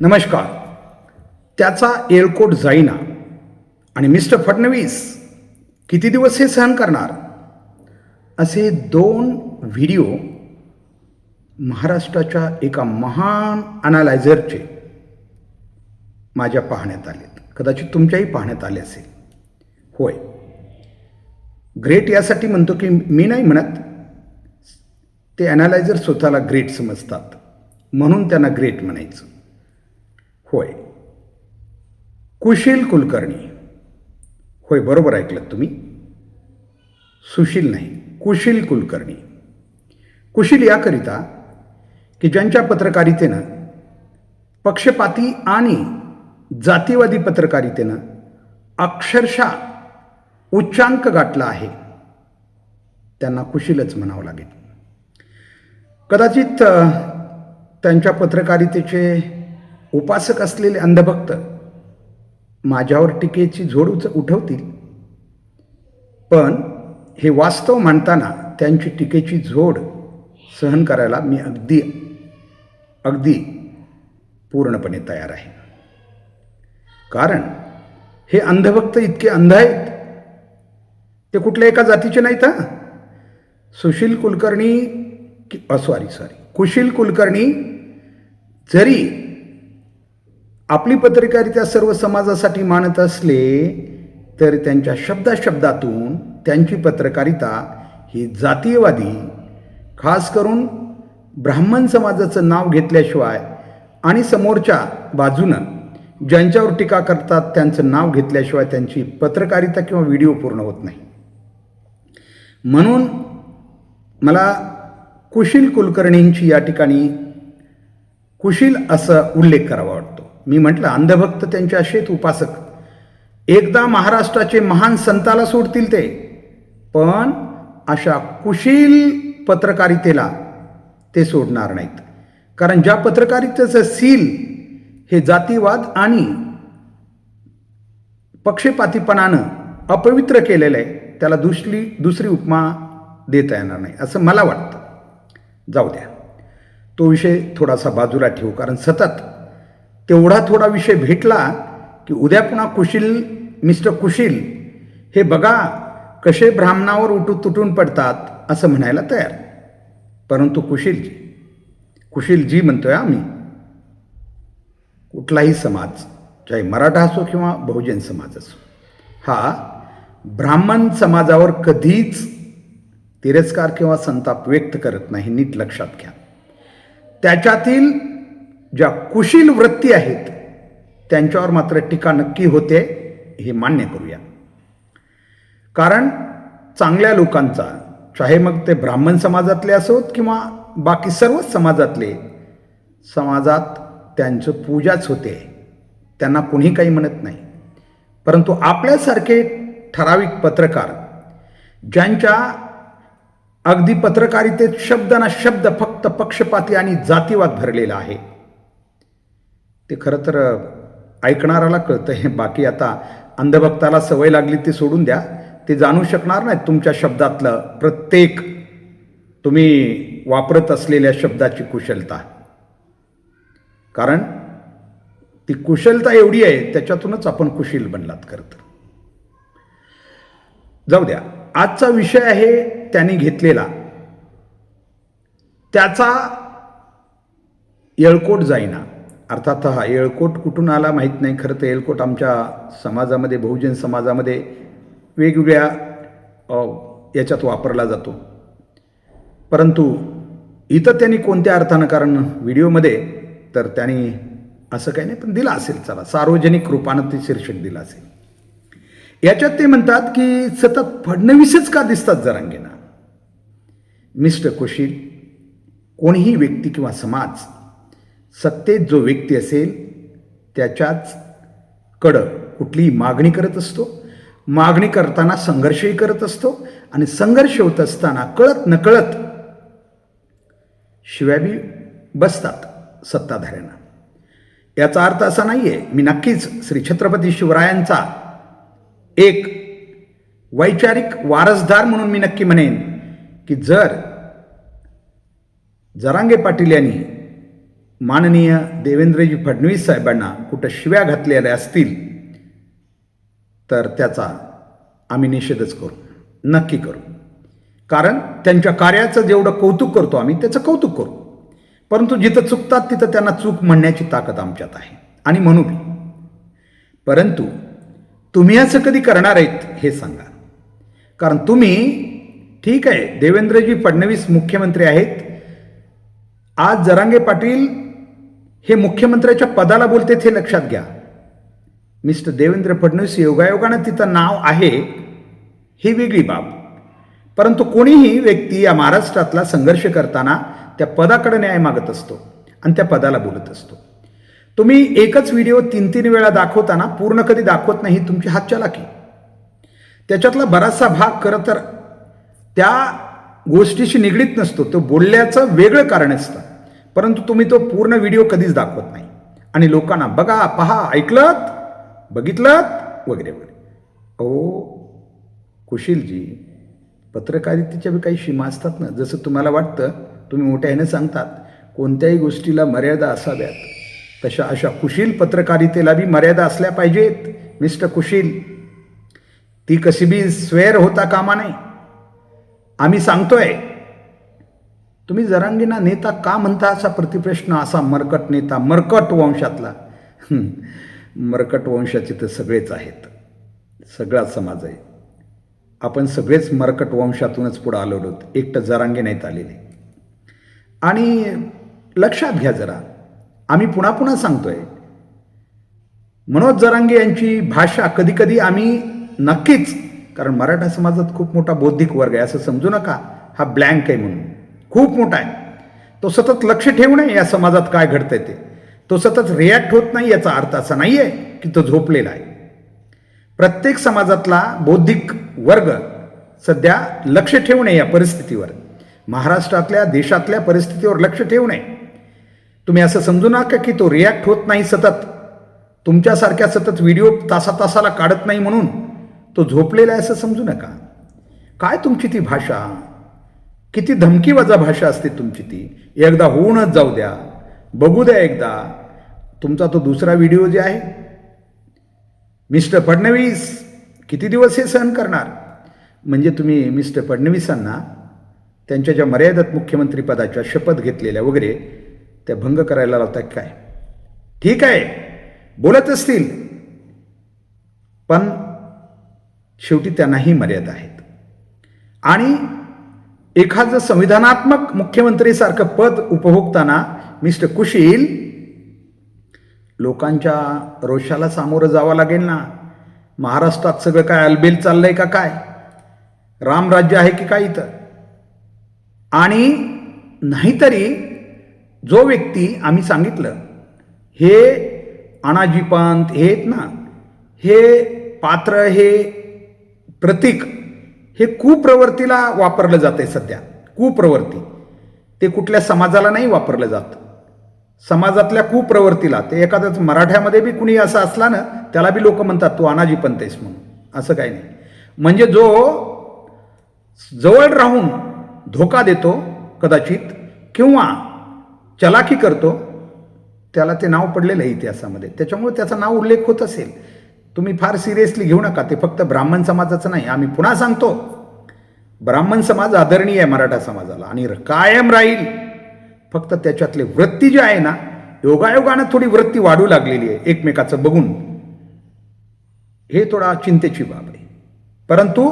नमस्कार. त्याचा एळकोट जाईना आणि मिस्टर फडणवीस किती दिवस हे सहन करणार? असे दोन व्हिडिओ महाराष्ट्राच्या एका महान अनालायझरचे माझ्या पाहण्यात आलेत. कदाचित तुमच्याही पाहण्यात आले असेल. होय. ग्रेट यासाठी म्हणतो की मी नाही म्हणत. ते ॲनालायझर स्वतःला ग्रेट समजतात. म्हणून त्यांना ग्रेट म्हणायचं. होय. कुशील कुलकर्णी. होय बरोबर ऐकलं तुम्ही. सुशील नाही कुशील कुलकर्णी. कुशील याकरिता की ज्यांच्या पत्रकारितेनं पक्षपाती आणि जातीवादी पत्रकारितेनं अक्षरशः उच्चांक गाठला आहे त्यांना कुशीलच म्हणावं लागेल. कदाचित त्यांच्या पत्रकारितेचे उपासक असलेले अंधभक्त माझ्यावर टीकेची झोड उच उठवतील. पण हे वास्तव मांडताना त्यांची टीकेची झोड सहन करायला मी अगदी अगदी पूर्णपणे तयार आहे. कारण हे अंधभक्त इतके अंध आहेत. ते कुठल्या एका जातीचे नाहीत हा? सुशील कुलकर्णी सॉरी सॉरी कुशील कुलकर्णी जरी आपली पत्रकारिता सर्व समाजासाठी मानत असले तर त्यांच्या शब्दाशब्दातून त्यांची पत्रकारिता ही जातीयवादी खास करून ब्राह्मण समाजाचं नाव घेतल्याशिवाय आणि समोरच्या बाजूनं ज्यांच्यावर टीका करतात त्यांचं नाव घेतल्याशिवाय त्यांची पत्रकारिता किंवा व्हिडिओ पूर्ण होत नाही. म्हणून मला कुशील कुलकर्णींची या ठिकाणी कुशील असं उल्लेख करावा वाटतो. मी म्हटलं अंधभक्त त्यांचे असेच उपासक. एकदा महाराष्ट्राचे महान संताला सोडतील ते. पण अशा कुशील पत्रकारितेला ते सोडणार नाहीत. कारण ज्या पत्रकारितेचं सील हे जातीवाद आणि पक्षपातीपणानं अपवित्र केलेलं आहे त्याला दुसरी दुसरी उपमा देता येणार नाही असं मला वाटतं. जाऊ द्या. तो विषय थोडासा बाजूला ठेवू कारण सतत तेवढा थोडा विषय भेटला की उद्या पुन्हा कुशील मिस्टर कुशील हे बघा कसे ब्राह्मणावर उठून तुटून पडतात असं म्हणायला तयार. परंतु कुशीलजी कुशीलजी म्हणतोय आम्ही कुठलाही समाज चाहे मराठा असो किंवा बहुजन समाज असो हा ब्राह्मण समाजावर कधीच तिरस्कार किंवा संताप व्यक्त करत नाही नीट लक्षात घ्या. त्याच्यातील ज्या कुशील वृत्ती आहेत त्यांच्यावर मात्र टीका नक्की होते हे मान्य करूया. कारण चांगल्या लोकांचा चाहे मग ते ब्राह्मण समाजातले असोत किंवा बाकी सर्वच समाजातले समाजात त्यांचं पूजाच होते त्यांना कुणी काही म्हणत नाही. परंतु आपल्यासारखे ठराविक पत्रकार ज्यांच्या अगदी पत्रकारितेत शब्द ना शब्द फक्त पक्षपाती आणि जातीवाद भरलेला आहे ते खरं तर ऐकणाराला कळतं. हे बाकी आता अंधभक्ताला सवय लागली ती सोडून द्या. ते जाणू शकणार नाहीत तुमच्या शब्दातलं प्रत्येक तुम्ही वापरत असलेल्या शब्दाची कुशलता. कारण ती कुशलता एवढी आहे त्याच्यातूनच आपण कुशील बनलात खरं तर. जाऊ द्या. आजचा विषय आहे त्यांनी घेतलेला. त्याचा येळकोट जाईना. अर्थात हा येळकोट कुठून आला माहीत नाही. खरं तर येळकोट आमच्या समाजामध्ये बहुजन समाजामध्ये वेगवेगळ्या याच्यात वापरला जातो. परंतु इथं त्यांनी कोणत्या अर्थानं कारण व्हिडिओमध्ये तर त्यांनी असं काही नाही पण दिला असेल चला सार्वजनिक रूपानं ते शीर्षक दिलं असेल. याच्यात ते म्हणतात की सतत फडणवीसच का दिसतात जरांगेना? मिस्टर कुशील कोणीही व्यक्ती किंवा समाज सत्तेत जो व्यक्ती असेल त्याच्याच कडं कुठलीही मागणी करत असतो. मागणी करताना संघर्षही करत असतो आणि संघर्ष होत असताना कळत नकळत शिव्याबी बसतात सत्ताधाऱ्यांना. याचा अर्थ असा नाही आहे मी नक्कीच श्री छत्रपती शिवरायांचा एक वैचारिक वारसदार म्हणून मी नक्की म्हणेन की जर जरांगे पाटील यांनी माननीय देवेंद्रजी फडणवीस साहेबांना कुठं शिव्या घातलेल्या असतील तर त्याचा आम्ही निषेधच करू नक्की करू. कारण त्यांच्या कार्याचं जेवढं कौतुक करतो आम्ही त्याचं कौतुक करू. परंतु जिथं चुकतात तिथं त्यांना चूक म्हणण्याची ताकद आमच्यात आहे. आणि म्हणू परंतु तुम्ही असं कधी करणार आहेत हे सांगा. कारण तुम्ही ठीक आहे देवेंद्रजी फडणवीस मुख्यमंत्री आहेत. आज जरांगे पाटील हे मुख्यमंत्र्याच्या पदाला बोलतेत हे लक्षात घ्या. मिस्टर देवेंद्र फडणवीस योगायोगानं तिथं नाव आहे ही वेगळी बाब. परंतु कोणीही व्यक्ती या महाराष्ट्रातला संघर्ष करताना त्या पदाकडे न्याय मागत असतो आणि त्या पदाला बोलत असतो. तुम्ही एकच व्हिडिओ तीन तीन वेळा दाखवताना पूर्ण कधी दाखवत नाही तुमची हातच्या हातचालाकी त्याच्यातला बराचसा भाग खरं तर त्या गोष्टीशी निगडीत नसतो तो बोलल्याचं वेगळं कारण असतं. परंतु तुम्ही तो पूर्ण व्हिडिओ कधीच दाखवत नाही. आणि लोकांना बघा पहा ऐकलत बघितलं वगैरे वगैरे. ओ कुशीलजी पत्रकारितेच्या बी काही सीमा असतात ना. जसं तुम्हाला वाटतं तुम्ही मोठ्याने सांगतात कोणत्याही गोष्टीला मर्यादा असाव्यात. तशा अशा कुशील पत्रकारितेला बी मर्यादा असल्या पाहिजेत मिस्टर कुशील. ती कशी बी स्वेअर होता कामा नाही आम्ही सांगतोय तुम्ही जरांगीना नेता का म्हणता असा प्रतिप्रश्न असा मरकट नेता मरकट वंशातला? मरकट वंशाचे तर सगळेच आहेत. सगळाच समाज आहे. आपण सगळेच मरकट वंशातूनच पुढं आलो आहोत. एकटं जरांगे नाहीत आलेले. आणि लक्षात घ्या जरा. आम्ही पुन्हा पुन्हा सांगतोय. मनोज जरांगे यांची भाषा कधीकधी आम्ही नक्कीच कारण मराठा समाजात खूप मोठा बौद्धिक वर्ग आहे असं समजू नका. हा ब्लँक आहे म्हणून. खूप मोठा आहे. तो सतत लक्ष ठेवू नये या समाजात काय घडतंय ते. तो सतत रिॲक्ट होत नाही याचा अर्थ असा नाही आहे की तो झोपलेला आहे. प्रत्येक समाजातला बौद्धिक वर्ग सध्या लक्ष ठेवू नये या परिस्थितीवर. महाराष्ट्रातल्या देशातल्या परिस्थितीवर लक्ष ठेवू नये. तुम्ही असं समजू नका की तो रिॲक्ट होत नाही सतत. तुमच्यासारख्या सतत व्हिडिओ तासा तासाला काढत नाही म्हणून तो झोपलेला आहे असं समजू नका. काय तुमची ती भाषा? किती धमकीवजा भाषा असते तुमची ती. एकदा होऊनच जाऊ द्या. बघू द्या एकदा. तुमचा तो दुसरा व्हिडिओ जे आहे मिस्टर फडणवीस किती दिवस हे सहन करणार? म्हणजे तुम्ही मिस्टर फडणवीसांना त्यांच्या ज्या मर्यादित मुख्यमंत्रीपदाच्या शपथ घेतलेल्या वगैरे त्या भंग करायला लावतात काय? ठीक आहे. बोलत असतील. पण शेवटी त्यांनाही मर्यादा आहेत. आणि एखादं संविधानात्मक मुख्यमंत्रीसारखं पद उपभोगताना मिस्टर कुशील लोकांच्या रोषाला सामोरं जावं लागेल ना? महाराष्ट्रात सगळं काय अलबेल चाललंय का काय? रामराज्य आहे की काय इथं? आणि नाहीतरी जो व्यक्ती आम्ही सांगितलं हे अनाजी पंत हे आहेत ना? हे पात्र हे प्रतीक हे कुप्रवृत्तीला वापरलं जात आहे सध्या. कुप्रवृत्ती. ते कुठल्या समाजाला नाही वापरलं जात. समाजातल्या कुप्रवृत्तीला. ते एखाद्याच मराठ्यामध्ये बी कुणी असं असला ना त्याला बी लोक म्हणतात तू अनाजी पंत आहेस म्हणून. असं काही नाही. म्हणजे जो जवळ राहून धोका देतो कदाचित किंवा चलाखी करतो त्याला ते नाव पडलेलं आहे इतिहासामध्ये. त्याच्यामुळे त्याचा नाव उल्लेख होत असेल. तुम्ही फार सिरियसली घेऊ नका ते फक्त ब्राह्मण समाजाचं नाही. आम्ही पुन्हा सांगतो ब्राह्मण समाज आदरणीय आहे मराठा समाजाला आणि कायम राहील. फक्त त्याच्यातले वृत्ती जी आहे ना योगायोगानं थोडी वृत्ती वाढू लागलेली आहे एकमेकाचं बघून. हे थोडा चिंतेची बाब आहे. परंतु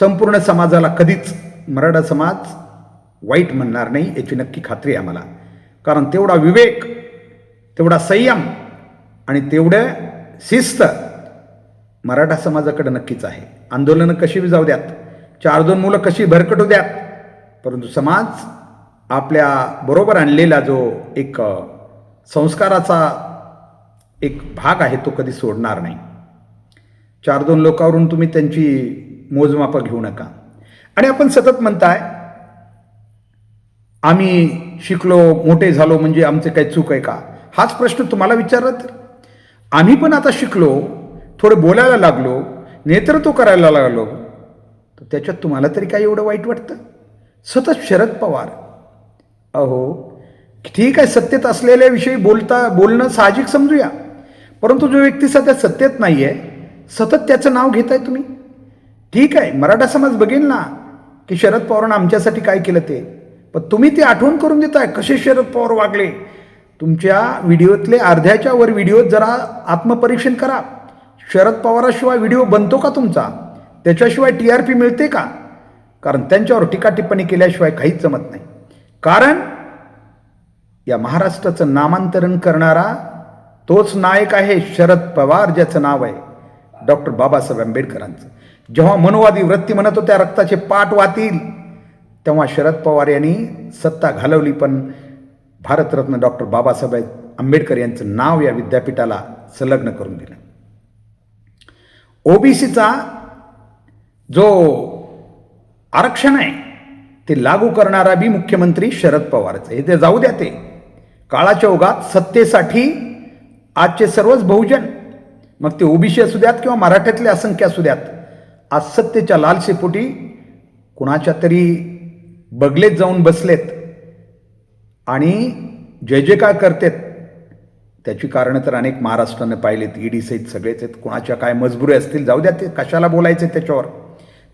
संपूर्ण समाजाला कधीच मराठा समाज वाईट म्हणणार नाही याची नक्की खात्री आहे आम्हाला. कारण तेवढा विवेक तेवढा संयम आणि तेवढं शिस्त मराठा समाजाकडे नक्कीच आहे. आंदोलनं कशी बी जाऊ द्यात? चार दोन मुलं कशी भरकटू द्यात? परंतु समाज आपल्या बरोबर आणलेला जो एक संस्काराचा एक भाग आहे तो कधी सोडणार नाही. चार दोन लोकांवरून तुम्ही त्यांची मोजमापं घेऊ नका. आणि आपण सतत म्हणताय आम्ही शिकलो मोठे झालो म्हणजे आमचे काही चूक आहे का? हाच प्रश्न तुम्हाला विचारला तर. आम्ही पण आता शिकलो थोडं बोलायला लागलो नेतृत्व करायला लागलो तर त्याच्यात तुम्हाला तरी काय एवढं वाईट वाटतं? सतत शरद पवार. अहो ठीक आहे सत्तेत असलेल्याविषयी बोलता बोलणं साहजिक समजूया परंतु जो व्यक्ती सध्या सत्तेत नाही आहे सतत त्याचं नाव घेताय तुम्ही? ठीक आहे मराठा समाज बघेल ना की शरद पवारांना आमच्यासाठी काय केलं ते. पण तुम्ही ते आठवण करून देताय कसे शरद पवार वागले. तुमच्या व्हिडिओतले अर्ध्याच्या वर व्हिडिओत जरा आत्मपरीक्षण करा. शरद पवाराशिवाय व्हिडिओ बनतो का तुमचा? त्याच्याशिवाय टी आर पी मिळते का? कारण त्यांच्यावर टीका टिप्पणी केल्याशिवाय काहीच जमत नाही. कारण या महाराष्ट्राचं नामांतरण करणारा तोच नायक आहे शरद पवार ज्याचं नाव आहे डॉक्टर बाबासाहेब आंबेडकरांचं. जेव्हा मनोवादी वृत्ती म्हणत होत्या रक्ताचे पाठ वातील तेव्हा शरद पवार यांनी सत्ता घालवली पण भारतरत्न डॉक्टर बाबासाहेब आंबेडकर यांचं नाव या विद्यापीठाला संलग्न करून दिलं. ओबीसीचा जो आरक्षण आहे ते लागू करणारा बी मुख्यमंत्री शरद पवारच. आहे ते जाऊ द्या ते. काळाच्या ओघात सत्तेसाठी आजचे सर्वच बहुजन मग ते ओबीसी असू द्यात किंवा मराठ्यातले असंख्य असू द्यात आज सत्तेच्या लालसेपोटी कुणाच्या तरी बगलेत जाऊन बसलेत आणि जय जयकार करतेत. त्याची कारणं तर अनेक महाराष्ट्रानं पाहिलेत. ईडी सहित सगळेच आहेत. कोणाच्या काय मजबुरी असतील जाऊ द्या ते कशाला बोलायचे त्याच्यावर?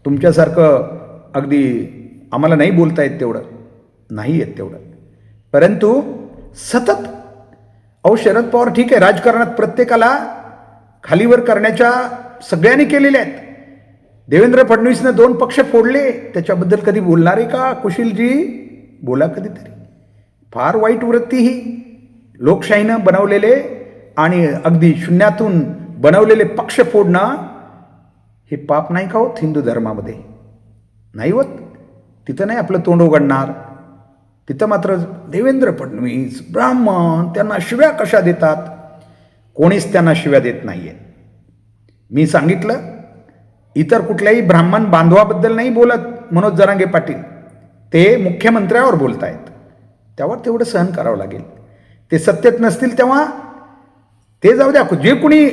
तुमच्यासारखं अगदी आम्हाला नाही बोलता येत तेवढं. नाही येत तेवढं. परंतु सतत अहो शरद पवार ठीक आहे राजकारणात प्रत्येकाला खालीवर करण्याच्या सगळ्यांनी केलेल्या आहेत. देवेंद्र फडणवीसनं दोन पक्ष फोडले त्याच्याबद्दल कधी बोलणारे का? कुशीलजी बोला कधीतरी. फार वाईट वृत्ती ही लोकशाहीनं बनवलेले आणि अगदी शून्यातून बनवलेले पक्ष फोडणं हे पाप नाही का होत हिंदू धर्मामध्ये? नाही होत. तिथं नाही आपलं तोंड उघडणार. तिथं मात्र देवेंद्र फडणवीस ब्राह्मण त्यांना शिव्या कशा देतात? कोणीच त्यांना शिव्या देत नाही आहे मी सांगितलं इतर कुठल्याही ब्राह्मण बांधवाबद्दल नाही बोलत मनोज जरांगे पाटील. ते मुख्यमंत्र्यावर बोलत आहेत त्यावर तेवढं सहन करावं लागेल. ते सत्तेत नसतील तेव्हा ते जाऊ द्या. जे कुणी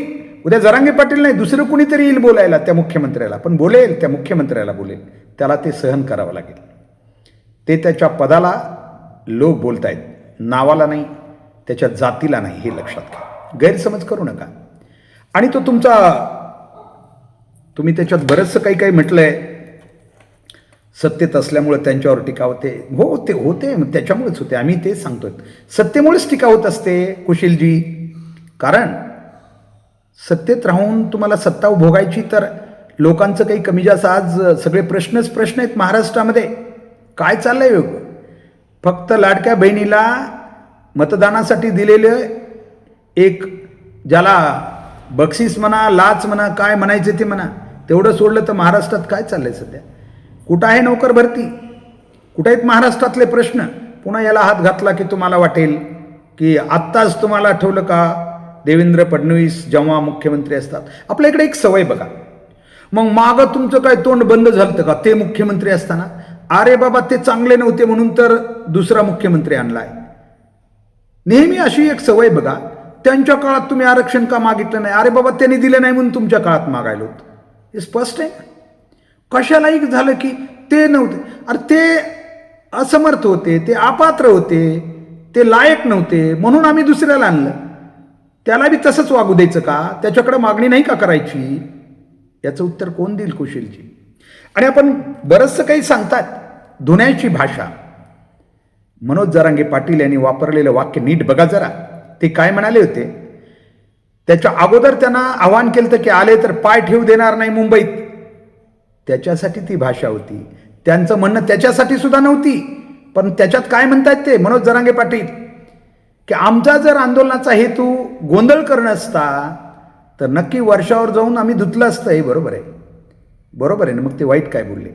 उद्या जरांगे पाटील नाही दुसरं कुणीतरी येईल बोलायला त्या मुख्यमंत्र्याला. पण बोलेल त्या मुख्यमंत्र्याला बोलेल. त्याला ते सहन करावं लागेल. ते त्याच्या पदाला लोक बोलतायत. नावाला नाही त्याच्या जातीला नाही हे लक्षात घ्या. गैरसमज करू नका. आणि तो तुमचा तुम्ही त्याच्यात बरंचसं काही काही म्हटलं आहे सत्तेत असल्यामुळे त्यांच्यावर टीका होते. हो ते होते मग त्याच्यामुळेच होते. आम्ही ते सांगतोय. सत्तेमुळेच टीका होत असते कुशीलजी. कारण सत्तेत राहून तुम्हाला सत्ता भोगायची तर लोकांचं काही कमी जास्त आज सगळे प्रश्नच प्रश्न आहेत महाराष्ट्रामध्ये. काय चाललंय योग? फक्त लाडक्या बहिणीला मतदानासाठी दिलेलं एक ज्याला बक्षीस म्हणा लाच म्हणा काय म्हणायचे ते म्हणा तेवढं सोडलं तर महाराष्ट्रात काय चाललंय सध्या? कुठं आहे नोकर भरती कुठं आहेत महाराष्ट्रातले प्रश्न पुन्हा याला हात घातला की तुम्हाला वाटेल की आत्ताच तुम्हाला आठवलं का देवेंद्र फडणवीस जेव्हा मुख्यमंत्री असतात? आपल्या इकडे एक सवय बघा. मग मागं तुमचं काय तोंड बंद झालं का? ते मुख्यमंत्री असताना? अरे बाबा ते चांगले नव्हते म्हणून तर दुसरा मुख्यमंत्री आणलाय. नेहमी अशी एक सवय बघा. त्यांच्या काळात तुम्ही आरक्षण का मागितलं नाही? अरे बाबा त्यांनी दिलं नाही म्हणून तुमच्या काळात मागायला होतं. हे स्पष्ट आहे? कशालाही झालं की ते नव्हते. अरे ते असमर्थ होते ते अपात्र होते ते लायक नव्हते म्हणून आम्ही दुसऱ्याला आणलं. त्याला बी तसंच वागू द्यायचं का? त्याच्याकडे मागणी नाही का करायची? याचं उत्तर कोण देईल कुशीलजी? आणि आपण बरंचसं काही सांगतात धुण्याची भाषा. मनोज जरांगे पाटील यांनी वापरलेलं वाक्य नीट बघा जरा. ते काय म्हणाले होते? त्याच्या अगोदर त्यांना आव्हान केलं तर की आले तर पाय ठेवू देणार नाही मुंबईत. त्याच्यासाठी ती भाषा होती. त्यांचं म्हणणं त्याच्यासाठी सुद्धा नव्हती. पण त्याच्यात काय म्हणतायत ते? मनोज जरांगे पाटील की आमचा जर आंदोलनाचा हेतू गोंधळ करणं असता तर नक्की वर्षावर जाऊन आम्ही धुतलं असतं. हे बरोबर आहे. बरोबर आहे ना? मग ते वाईट काय बोलले?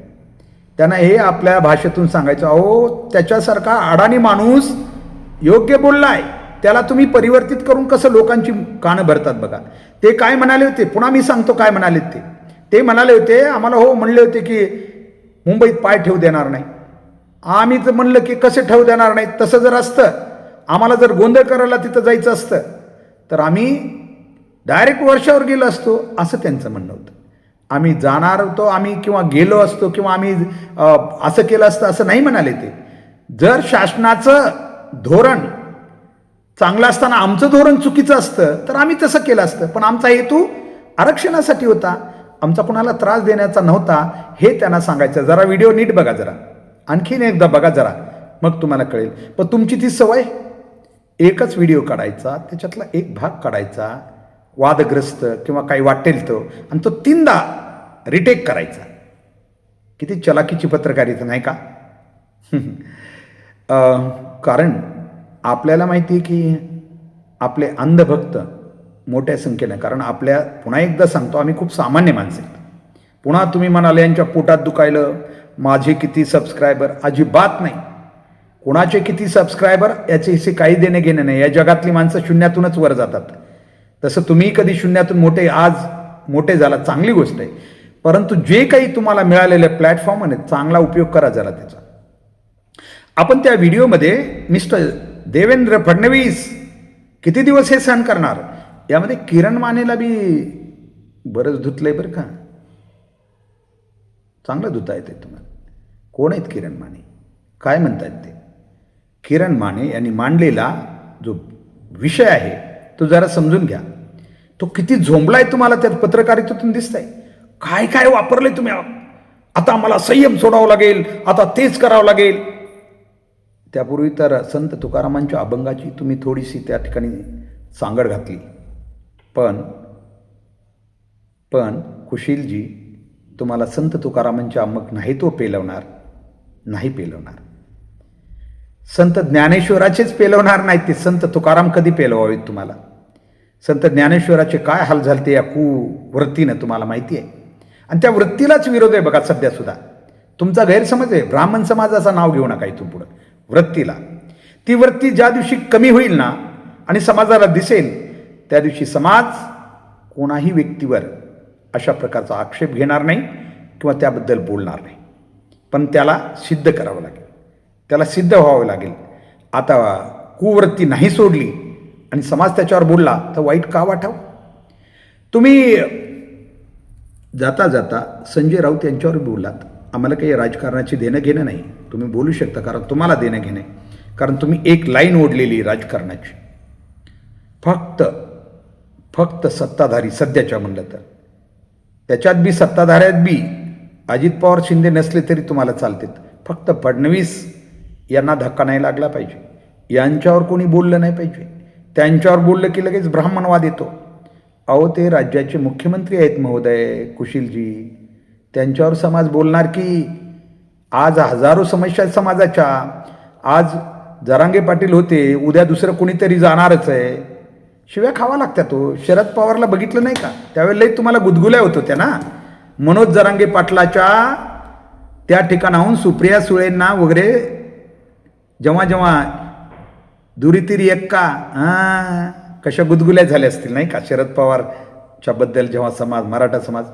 त्यांना हे आपल्या भाषेतून सांगायचं अहो त्याच्यासारखा अडाणी माणूस योग्य बोललाय. त्याला तुम्ही परिवर्तित करून कसं लोकांची कानं भरतात बघा. ते काय म्हणाले होते? पुन्हा मी सांगतो काय म्हणाले ते. ते म्हणाले होते आम्हाला हो म्हणले होते की मुंबईत पाय ठेवू देणार नाही. आम्ही तर म्हणलं की कसे ठेवू देणार नाही तसं जर असतं आम्हाला जर गोंधळ करायला तिथं जायचं असतं तर आम्ही डायरेक्ट वर्षावर गेलो असतो असं त्यांचं म्हणणं होतं. आम्ही जाणार होतो आम्ही किंवा गेलो असतो किंवा आम्ही असं केलं असतं असं नाही म्हणाले ते. जर शासनाचं धोरण चांगलं असताना आमचं धोरण चुकीचं असतं तर आम्ही तसं केलं असतं पण आमचा हेतू आरक्षणासाठी होता. आमचा कुणाला त्रास देण्याचा नव्हता हे त्यांना सांगायचं. जरा व्हिडिओ नीट बघा जरा. आणखीन एकदा बघा जरा. मग तुम्हाला कळेल. पण तुमची ती सवय एकच व्हिडिओ काढायचा त्याच्यातला एक भाग काढायचा वादग्रस्त किंवा काही वाटेल तो आणि तो तीनदा रिटेक करायचा. किती चलाकीची पत्रकारिता नाही का? कारण आपल्याला माहिती आहे की आपले अंधभक्त मोठ्या संख्येनं. कारण आपल्या पुन्हा एकदा सांगतो आम्ही खूप सामान्य माणसे पुन्हा तुम्ही म्हणाले यांच्या पोटात दुखायलं. माझे किती सबस्क्रायबर अजिबात नाही. कुणाचे किती सबस्क्रायबर याचे काही देणे घेणे नाही. या जगातली माणसं शून्यातूनच वर जातात. तसं तुम्ही कधी शून्यातून मोठे आज मोठे झाला चांगली गोष्ट आहे. परंतु जे काही तुम्हाला मिळालेल्या प्लॅटफॉर्म आहे चांगला उपयोग करा जरा त्याचा. आपण त्या व्हिडिओमध्ये मिस्टर देवेंद्र फडणवीस किती दिवस हे सहन करणार? यामध्ये किरण मानेला बी बरंच धुतलंय बरं का. चांगलं धुता येते तुम्हाला. कोण आहेत किरण माने? काय म्हणतात ते? किरण माने यांनी मांडलेला जो विषय आहे तो जरा समजून घ्या. तो किती झोंबला आहे तुम्हाला त्यात पत्रकारितेतून आहे काय काय वापरले तुम्ही? आता आम्हाला संयम सोडावं लागेल आता तेच करावं लागेल. त्यापूर्वी तर संत तुकारामांच्या अभंगाची तुम्ही थोडीशी त्या ठिकाणी सांगड घातली. पण पण कुशीलजी तुम्हाला संत तुकारामांचे अमक नाही तो पेलवणार नाही पेलवणार. संत ज्ञानेश्वराचेच पेलवणार नाहीत ते संत तुकाराम कधी पेलवावेत तुम्हाला? संत ज्ञानेश्वराचे काय हाल झालते या कुवृत्तीनं तुम्हाला माहिती आहे? आणि त्या वृत्तीलाच विरोध आहे बघा सध्यासुद्धा तुमचा गैरसमज आहे. ब्राह्मण समाजाचं नाव घेऊ नका इथून पुढं. वृत्तीला. ती वृत्ती ज्या दिवशी कमी होईल ना आणि समाजाला दिसेल त्या दिवशी समाज कोणाही व्यक्तीवर अशा प्रकारचा आक्षेप घेणार नाही किंवा त्याबद्दल बोलणार नाही. पण त्याला सिद्ध करावं लागेल. त्याला सिद्ध व्हावं लागेल. आता कुवृत्ती नाही सोडली आणि समाज त्याच्यावर बोलला तर वाईट का वाटावं? तुम्ही जाता जाता संजय राऊत यांच्यावर बोललात. आम्हाला काही राजकारणाची देणं घेणं नाही. तुम्ही बोलू शकता कारण तुम्हाला देणं घेणं कारण तुम्ही एक लाईन ओढलेली राजकारणाची. फक्त फक्त सत्ताधारी सध्याच्या म्हणलं तर. त्याच्यात बी सत्ताधाऱ्यात बी. अजित पवार शिंदे नसले तरी तुम्हाला चालतात. फक्त फडणवीस यांना धक्का नाही लागला पाहिजे. यांच्यावर कोणी बोललं नाही पाहिजे. त्यांच्यावर बोललं की लगेच ब्राह्मणवाद येतो. अहो ते राज्याचे मुख्यमंत्री आहेत महोदय कुशीलजी. त्यांच्यावर समाज बोलणार की आज हजारो समस्या आहेत समाजाच्या. आज जरांगे पाटील होते उद्या दुसरं कोणीतरी जाणारच आहे. शिव्या खावा लागत्या तो हो. शरद पवारला बघितलं नाही का? त्यावेळेला तुम्हाला गुदगुल्या होत होत्या ना? मनोज जरांगे पाटलाच्या त्या ठिकाणाहून सुप्रिया सुळेंना वगैरे जेव्हा जेव्हा दुरीतिरी एक्का हां कशा गुदगुल्या झाल्या असतील नाही का? शरद पवारच्या बद्दल जेव्हा समाज मराठा समाज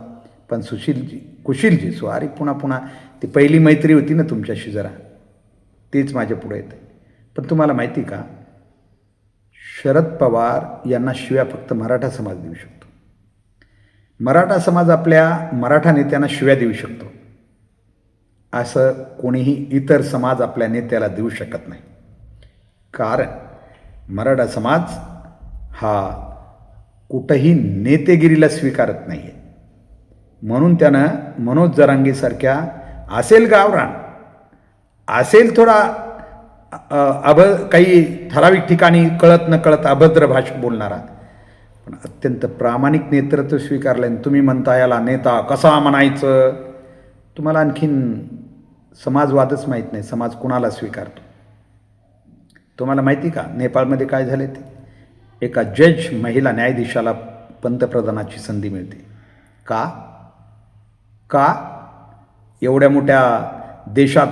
पण सुशीलजी कुशीलजी स्वारी पुन्हा पुन्हा ती पहिली मैत्री होती ना तुमच्याशी जरा. तीच माझ्या पुढे येते. पण तुम्हाला माहिती का? शरद पवार यांना शिव्या फक्त मराठा समाज देऊ शकतो. मराठा समाज आपल्या मराठा नेत्यांना शिव्या देऊ शकतो. असं कोणीही इतर समाज आपल्या नेत्याला देऊ शकत नाही. कारण मराठा समाज हा कुठंही नेतेगिरीला स्वीकारत नाही आहे म्हणून त्यानं मनोज जरांगीसारख्या असेल गावरान असेल थोडा अभ काही ठराविक ठिकाणी कळत न कळत अभद्र भाषा बोलणारा. पण अत्यंत प्रामाणिक नेतृत्व स्वीकारलं आणि तुम्ही म्हणता याला नेता कसा म्हणायचं? तुम्हाला आणखीन समाजवादच माहीत नाही समाज कुणाला स्वीकारतो? तुम्हाला माहिती का नेपाळमध्ये काय झाले ते? एका जज महिला न्यायाधीशाला पंतप्रधानाची संधी मिळते. का? का? एवढ्या मोठ्या देशात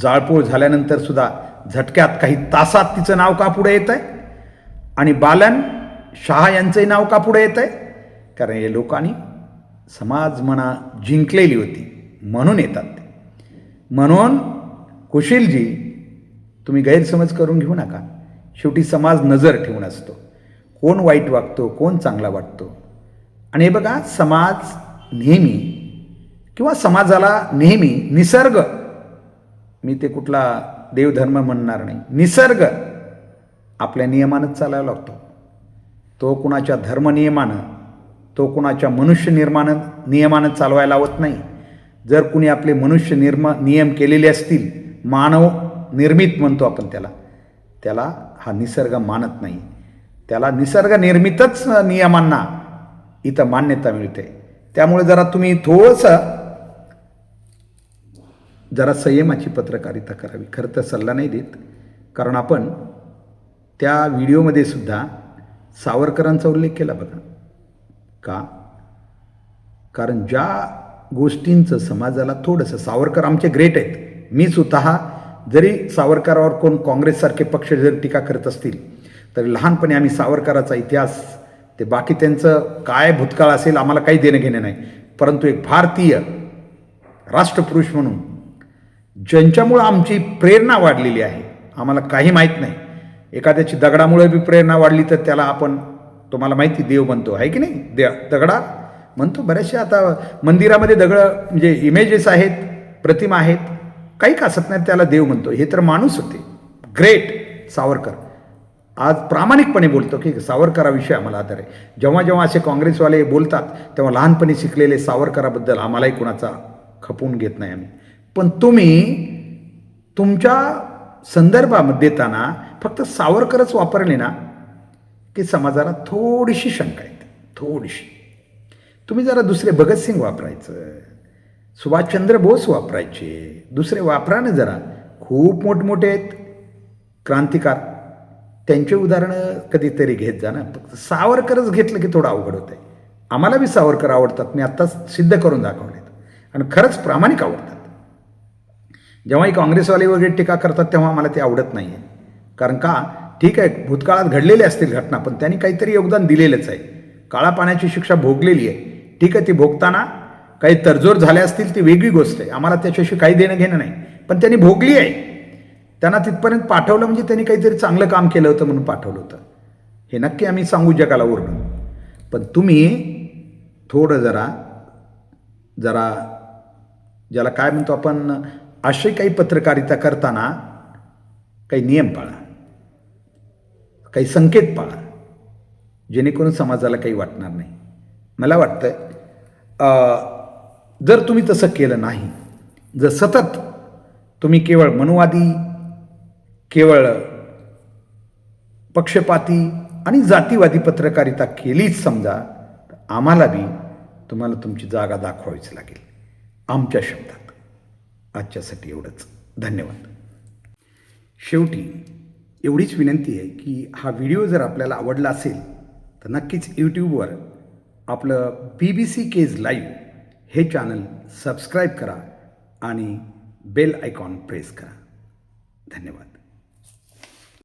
जाळपोळ झाल्यानंतर सुद्धा झटक्यात काही तासात तिचं नाव का पुढे येत आहे आणि बालन शहा यांचंही नाव का पुढे येत आहे कारण हे लोकांनी समाज मना जिंकलेली होती म्हणून येतात ते. म्हणून कुशीलजी तुम्ही गैरसमज करून घेऊ नका. शेवटी समाज नजर ठेवून असतो. कोण वाईट वागतो कोण चांगला वाटतो? आणि हे बघा समाज नेहमी किंवा समाजाला नेहमी निसर्ग मी ते कुठला देवधर्म म्हणणार नाही. निसर्ग आपल्या नियमानंच चालायला लागतो. तो कुणाच्या धर्मनियमानं तो कुणाच्या मनुष्य निर्माण नियमानं चालवायला लावत नाही. जर कुणी आपले मनुष्य निर्म नियम केलेले असतील मानव निर्मित म्हणतो आपण त्याला त्याला हा निसर्ग मानत नाही. त्याला निसर्ग निर्मितच नियमांना इथं मान्यता मिळते. त्यामुळे जरा तुम्ही थोडंसं जरा संयमाची पत्रकारिता करावी. खरं तर सल्ला नाही देत. कारण आपण त्या व्हिडिओमध्ये सुद्धा सावरकरांचा उल्लेख केला बघा. का? कारण ज्या गोष्टींचं समाजाला थोडंसं सावरकर आमचे ग्रेट आहेत. मी स्वतः जरी सावरकरावर कोण काँग्रेससारखे पक्ष जर टीका करत असतील तरी लहानपणी आम्ही सावरकराचा इतिहास ते बाकी त्यांचं काय भूतकाळ असेल आम्हाला काही देणं घेणं नाही. परंतु एक भारतीय राष्ट्रपुरुष म्हणून ज्यांच्यामुळं आमची प्रेरणा वाढलेली आहे आम्हाला काही माहीत नाही. एखाद्याची दगडामुळे बी प्रेरणा वाढली तर त्याला आपण तुम्हाला माहिती देव म्हणतो आहे की नाही? दे दगडा म्हणतो. बऱ्याचशा आता मंदिरामध्ये दगडं म्हणजे इमेजेस आहेत प्रतिमा आहेत. काही कासत नाही त्याला देव म्हणतो. हे तर माणूस होते. ग्रेट सावरकर. आज प्रामाणिकपणे बोलतो की सावरकराविषयी आम्हाला आदर आहे. जेव्हा जेव्हा असे काँग्रेसवाले बोलतात तेव्हा लहानपणी शिकलेले सावरकराबद्दल आम्हालाही कुणाचा खपवून घेत नाही आम्ही. पण तुम्ही तुमच्या संदर्भामध्ये देताना फक्त सावरकरच वापरले ना की समाजाला थोडीशी शंका येते थोडीशी. तुम्ही जरा दुसरे भगतसिंग वापरायचं सुभाषचंद्र बोस वापरायचे दुसरे वापरा ना जरा खूप मोठमोठे आहेत क्रांतिकार. त्यांचे उदाहरणं कधीतरी घेत जा ना. फक्त सावरकरच घेतलं की थोडं अवघड होतं आहे आम्हाला बी सावरकर आवडतात मी आत्ताच सिद्ध करून दाखवलेत. आणि खरंच प्रामाणिक आवडतात. जेव्हाही काँग्रेसवाले वगैरे टीका करतात तेव्हा मला ते आवडत नाही आहे कारण का? ठीक आहे भूतकाळात घडलेले असतील घटना पण त्यांनी काहीतरी योगदान दिलेलंच आहे. काळा पाण्याची शिक्षा भोगलेली आहे. ठीक आहे ती भोगताना काही तडजोड झाल्या असतील ती वेगळी गोष्ट आहे. आम्हाला त्याच्याशी काही देणं घेणं नाही. पण त्यांनी भोगली आहे. त्यांना तिथपर्यंत पाठवलं म्हणजे त्यांनी काहीतरी चांगलं काम केलं होतं म्हणून पाठवलं होतं. हे नक्की आम्ही सांगू जगाला ओरडून. पण तुम्ही थोडं जरा जरा ज्याला काय म्हणतो आपण असे काही पत्रकारिता करताना काही नियम पाळा. काही संकेत पाळा. जेणेकरून समाजाला काही वाटणार नाही. मला वाटतं जर तुम्ही तसं केलं नाही जर सतत तुम्ही केवळ मनुवादी केवळ पक्षपाती आणि जातीवादी पत्रकारिता केलीच समजा तर आम्हाला बी तुम्हाला तुमची जागा दाखवावीच लागेल. आमच्या शब्दात. आजच्यासाठी एवढंच. धन्यवाद. शेवटी एवढीच विनंती आहे की हा व्हिडिओ जर आपल्याला आवडला असेल तर नक्कीच यूट्यूबवर आपलं B B C Kej live हे चॅनल सबस्क्राईब करा आणि बेल आयकॉन प्रेस करा. धन्यवाद.